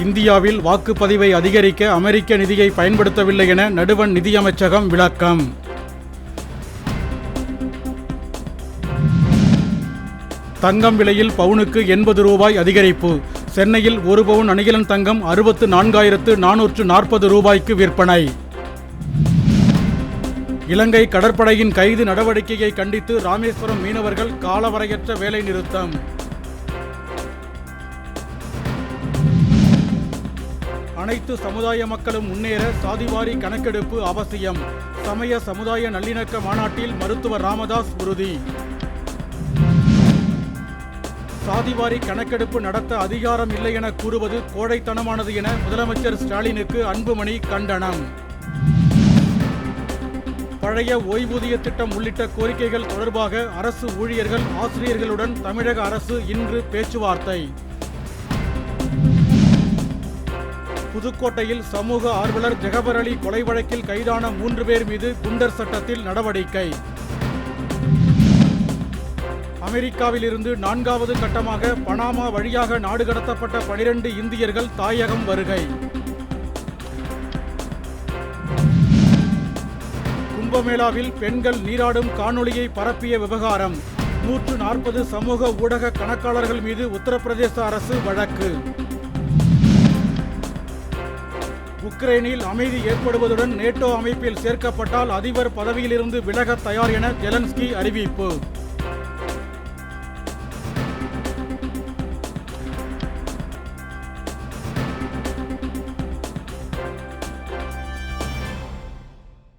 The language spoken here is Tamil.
இந்தியாவில் வாக்குப்பதிவை அதிகரிக்க அமெரிக்க நிதியை பயன்படுத்தவில்லை என நடுவண் நிதியமைச்சகம் விளக்கம். தங்கம் விலையில் பவுனுக்கு எண்பது ரூபாய் அதிகரிப்பு. சென்னையில் ஒரு பவுன் அணிகலன் தங்கம் அறுபத்து நான்காயிரத்து நானூற்று நாற்பது ரூபாய்க்கு விற்பனை. இலங்கை கடற்படையின் கைது நடவடிக்கையை கண்டித்து ராமேஸ்வரம் மீனவர்கள் காலவரையற்ற வேலை நிறுத்தம் அனைத்து சமுதாய மக்களும் முன்னேற சாதிவாரி கணக்கெடுப்பு அவசியம். சமய சமுதாய நல்லிணக்க மாநாட்டில் மருத்துவர் ராமதாஸ் உறுதி. சாதிவாரி கணக்கெடுப்பு நடத்த அதிகாரம் இல்லை என கூறுவது கோழைத்தனமானது என முதலமைச்சர் ஸ்டாலினுக்கு அன்புமணி கண்டனம். பழைய ஓய்வூதிய திட்டம் உள்ளிட்ட கோரிக்கைகள் தொடர்பாக அரசு ஊழியர்கள் ஆசிரியர்களுடன் தமிழக அரசு இன்று பேச்சுவார்த்தை. புதுக்கோட்டையில் சமூக ஆர்வலர் ஜெகபர் அலி கொலை வழக்கில் கைதான மூன்று பேர் மீது குண்டர் சட்டத்தில் நடவடிக்கை. அமெரிக்காவிலிருந்து நான்காவது கட்டமாக பனாமா வழியாக நாடு கடத்தப்பட்ட பனிரெண்டு இந்தியர்கள் தாயகம் வருகை. கும்பமேளாவில் பெண்கள் நீராடும் காணொளியை பரப்பிய விவகாரம். நூற்று நாற்பது சமூக ஊடக கணக்காளர்கள் மீது உத்தரப்பிரதேச அரசு வழக்கு. உக்ரைனில் அமைதி ஏற்படுவதுடன் நேட்டோ அமைப்பில் சேர்க்கப்பட்டால் அதிபர் பதவியிலிருந்து விலகத் தயார் என ஜெலன்ஸ்கி அறிவிப்பு.